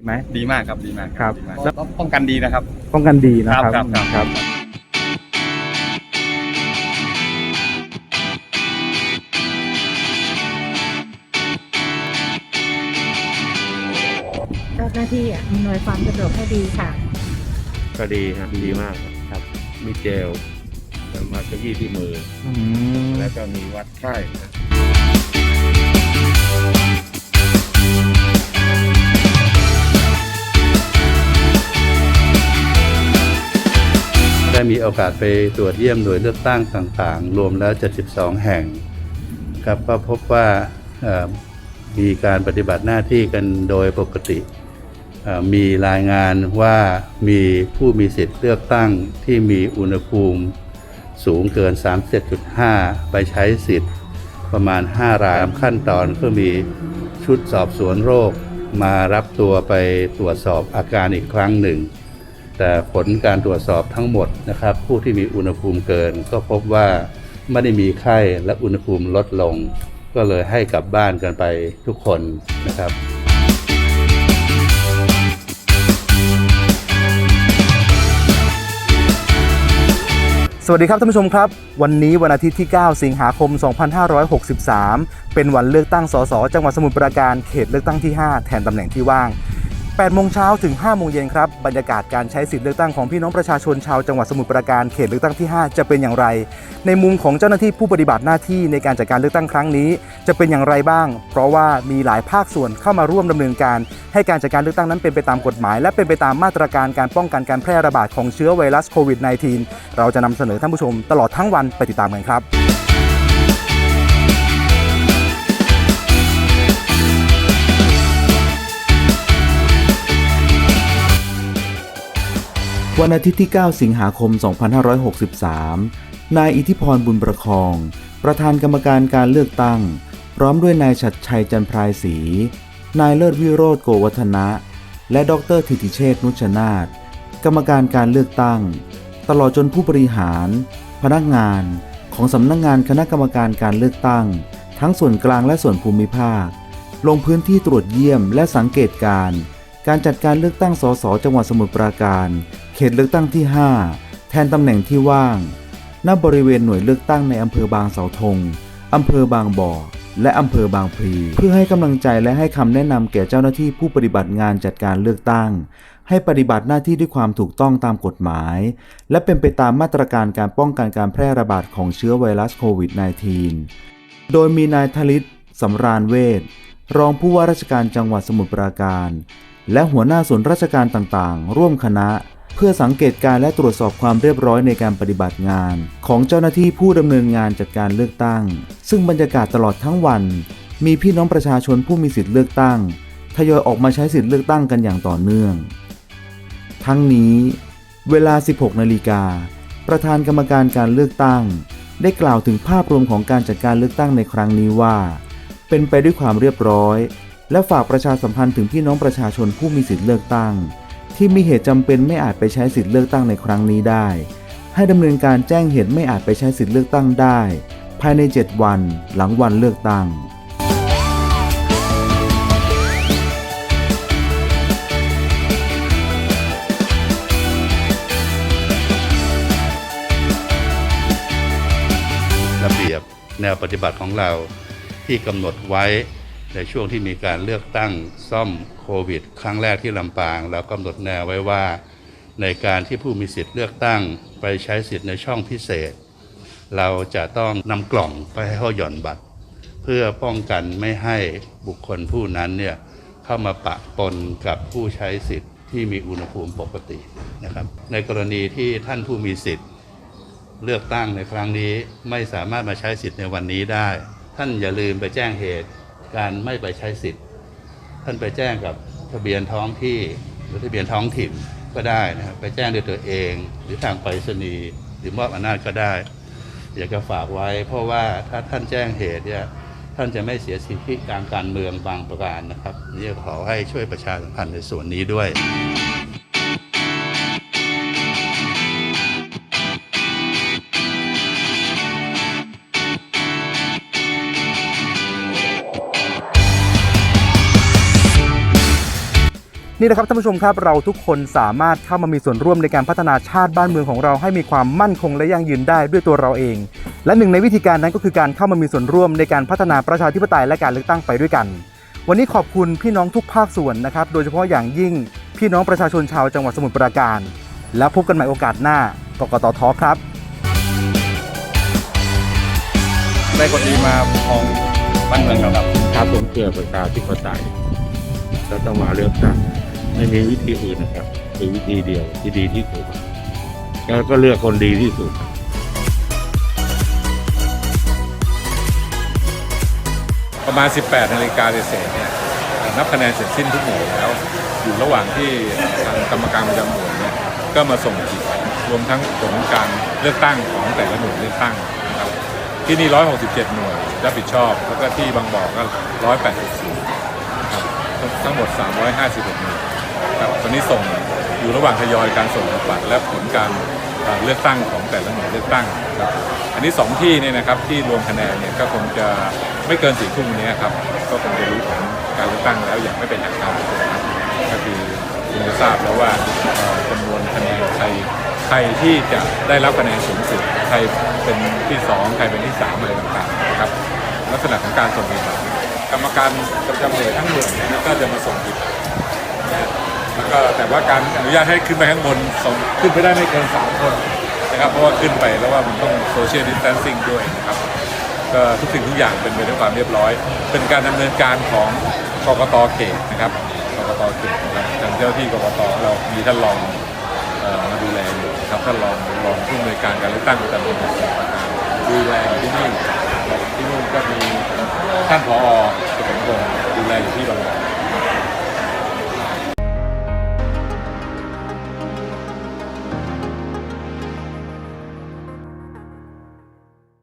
ดีไหมดีมากครับดีมากครับดีมากแล้วต้องป้องกันดีนะครับ ป้องกันดีนะครับครับครับครับเจ้าหน้าที่อำนวยความสะดวกให้ดีค่ะ ก็ดีครับดีมากครับ มีเจลแล้วมาขยี้ที่มือ อืมแล้วก็มีวัดไข้นะ ได้มีโอกาสไปตรวจเยี่ยมหน่วยเลือกตั้งต่างๆ รวมแล้ว 72 แห่งครับก็พบว่ามีการปฏิบัติหน้าที่กันโดยปกติ มีรายงานว่ามีผู้มีสิทธิ์เลือกตั้งที่มีอุณหภูมิสูงเกิน 37.5 ไปใช้สิทธิ์ประมาณ 5 รายขั้นตอนก็มีชุดสอบสวนโรคมารับตัวไปตรวจสอบอาการอีกครั้งหนึ่ง แต่ผลการตรวจสอบทั้งหมดนะครับ ผู้ที่มีอุณหภูมิเกิน ก็พบว่าไม่ได้มีไข้และอุณหภูมิลดลง ก็เลยให้กลับบ้านกันไปทุกคนนะครับสวัสดีครับท่านผู้ชมครับ วันนี้วันอาทิตย์ที่ 9 สิงหาคม 2563 เป็นวันเลือกตั้งสส จังหวัดสมุทรปราการเขตเลือกตั้งที่ 5 แทนตำแหน่งที่ว่าง 8โมงเช้าถึง5โมงเย็นครับ บรรยากาศการใช้สิทธิ์เลือกตั้งของพี่น้องประชาชนชาวจังหวัดสมุทรปราการเขตเลือกตั้งที่ 5 จะเป็นอย่างไร ในมุมของเจ้าหน้าที่ผู้ปฏิบัติหน้าที่ในการจัดการเลือกตั้งครั้งนี้ จะเป็นอย่างไรบ้าง เพราะว่ามีหลายภาคส่วนเข้ามาร่วมดำเนินการ ให้การจัดการเลือกตั้งนั้นเป็นไปตามกฎหมาย และเป็นไปตามมาตรการการป้องกันการแพร่ระบาดของเชื้อไวรัสโควิด -19 เราจะนำเสนอท่านผู้ชมตลอดทั้งวันไปติดตามกันครับ วันอาทิตย์ที่ 9 สิงหาคม 2563 นายอิทธิพรบุญประคอง ประธานกรรมการการเลือกตั้ง พร้อมด้วยนายชัดชัยจันทรายศรี นายเลิศวิโรธโกวัฒนะ และดรธิติเชษนุชนาธกรรมการการเลือกตั้ง ตลอดจนผู้บริหาร พนักงาน ของสำนักงงานคณะกรรมการการเลือกตั้ง ทั้งส่วนกลางและส่วนภูมิภาค ลงพื้นที่ตรวจเยี่ยมและสังเกตการ การจัดการเลือกตั้งสสจังหวัดสมุทรปราการ ขตเลือกตั้งที่ 5 แทนตำแหน่งที่ว่างณบริเวณหน่วยเลือกตั้งในอำเภอบางเสาธงอำเภอบางบ่อ และอำเภอบางพลี เพื่อให้กำลังใจและให้คำแนะนำแก่เจ้าหน้าที่ผู้ปฏิบัติงานจัดการเลือกตั้ง ให้ปฏิบัติหน้าที่ด้วยความถูกต้องตามกฎหมาย และเป็นไปตามมาตรการการป้องกันการแพร่ระบาดของเชื้อไวรัสโควิด -19 โดยมีนายธลิตสำราญเวทรองผู้ว่าราชการจังหวัดสมุทรปราการ และหัวหน้าส่วนราชการต่างๆ ร่วมคณะ พื่อสังเกตการและตรวจสอบความเรียบร้อยในการปฏิบัติงาน ของเจ้าหน้าที่ผู้ดำเนินงานจัดการเลือกตั้ง ซึ่งบรรยากาศตลอดทั้งวัน มีพี่น้องประชาชนผู้มีสิทธิ์เลือกตั้งทยอยออกมาใช้สิทธิ์เลือกตั้งกันอย่างต่อเนื่อง ทั้งนี้ เวลา 16 นาฬิกา ประธานกรรมการการเลือกตั้ง ได้กล่าวถึงภาพรวมของการจัดการเลือกตั้งในครั้งนี้ว่า เป็นไปด้วยความเรียบร้อย และฝากประชาสัมพันธ์ถึงพี่น้องประชาชนผู้มีสิทธิ์เลือกตั้ง ที่มีเหตุจำเป็นไม่อาจไปใช้สิทธิ์เลือกตั้งในครั้งนี้ได้ ให้ดำเนินการแจ้งเหตุไม่อาจไปใช้สิทธิ์เลือกตั้งได้ ภายใน 7 วันหลังวันเลือกตั้งระเบียบแนวปฏิบัติของเราที่กำหนดไว้ ในช่วงที่มีการเลือกตั้งซ่อมโควิด ครั้งแรกที่ลำปาง เรากำหนดแนวไว้ว่า ในการที่ผู้มีสิทธิ์เลือกตั้งไปใช้สิทธิ์ในช่องพิเศษ เราจะต้องนำกล่องไปให้เขาหย่อนบัตร เพื่อป้องกันไม่ให้บุคคลผู้นั้นเนี่ยเข้ามาปะปนกับผู้ใช้สิทธิ์ที่มีอุณหภูมิปกตินะครับ ในกรณีที่ท่านผู้มีสิทธิ์เลือกตั้งในครั้งนี้ไม่สามารถมาใช้สิทธิ์ในวันนี้ได้ ท่านอย่าลืมไปแจ้งเหตุ การไม่ไปใช้สิทธิ์ ท่านไปแจ้งกับทะเบียนท้องที่หรือทะเบียนท้องถิ่นก็ได้นะครับไปแจ้งด้วยตัวเอง หรือทางไปรษณีย์หรือมอบอำนาจก็ได้ อยากจะฝากไว้ เพราะว่าถ้าท่านแจ้งเหตุเนี่ยท่านจะไม่เสียสิทธิทางการเมืองบางประการนะครับนี่ขอให้ช่วยประชาสัมพันธ์ในส่วนนี้ด้วย นี่นะครับท่านผู้ชมครับเราทุกคนสามารถเข้ามามีส่วนร่วมในการพัฒนาชาติบ้านเมืองของเราให้มีความมั่นคงและยั่งยืนได้ด้วยตัวเราเอง และหนึ่งในวิธีการนั้นก็คือการเข้ามามีส่วนร่วมในการพัฒนาประชาธิปไตยและการเลือกตั้งไปด้วยกัน วันนี้ขอบคุณพี่น้องทุกภาคส่วนนะครับ โดยเฉพาะอย่างยิ่งพี่น้องประชาชนชาวจังหวัดสมุทรปราการ แล้วพบกันใหม่โอกาสหน้ากกตทครับ ได้คนดีมาปกครองบ้านเมืองเราครับ ถ้าผมเชื่อประชาธิปไตยก็ต้องมาเลือกตั้ง ไม่มีวิธีอื่นนะครับมีวิธีเดียวที่ดีที่สุดแล้วก็เลือกคนดีที่สุดประมาณ 18 นาฬิกาเศษเนี่ยนับคะแนนเสร็จสิ้นทุกหมู่แล้ว อยู่ระหว่างที่ทางกรรมการประจำหน่วยเนี่ยก็มาส่งขีรวมทั้งผลการเลือกตั้งของแต่ละหน่วยเลือกตั้งนะครับที่นี่ 167 หน่วยรับผิดชอบ แล้วก็ที่บางบ่อก็ 184ครับทั้งทั้งหมด 356 หน่วย ครับตอนนี้ส่งอยู่ระหว่างทยอยการส่งบัตรและผลการเลือกตั้งของแต่ละหน่วยเลือกตั้งครับอันนี้สองที่เนี่ยนะครับที่รวมคะแนนเนี่ยก็คงจะไม่เกินสี่ทุ่มนี้ครับก็คงจะรู้ผลการเลือกตั้งแล้วอย่างไม่เป็นทางการนะครับก็คือคุณจะทราบแล้วว่าจำนวนคะแนนใครใครที่จะได้รับคะแนนสูงสุดใครเป็นที่สองใครเป็นที่สามอะไรต่างๆนะครับลักษณะของการส่งบัตรกรรมการประจำหน่วยทั้งหน่วยเนี่ยก็จะมาส่งบัตร แล้วก็แต่ว่าการอนุญาตให้ขึ้นไปข้างบนสองขึ้นไปได้ไม่เกินสามคนนะครับเพราะว่าขึ้นไปแล้วว่ามันต้องโซเชียลดิส a ทนซิ่งด้วยนะครับก็ทุกสิ่งทุกอย่างเป็นไปด้วยความเรียบร้อย เป็นการดำเนินการของกกตเขตนะครับกกตเขตนะครับทางเจ้าที่กกตเรามีท่านรองมาดูแลอยู่ครับท่านรองรองผู้อำนวยการการเลือกตั้งประจำจังหวัดสมุทรปราการดูแลอยู่ที่นี่ที่นู่นก็มีท่านผอสุขมพงศ์ดูแลอยู่ที่บางบ่อ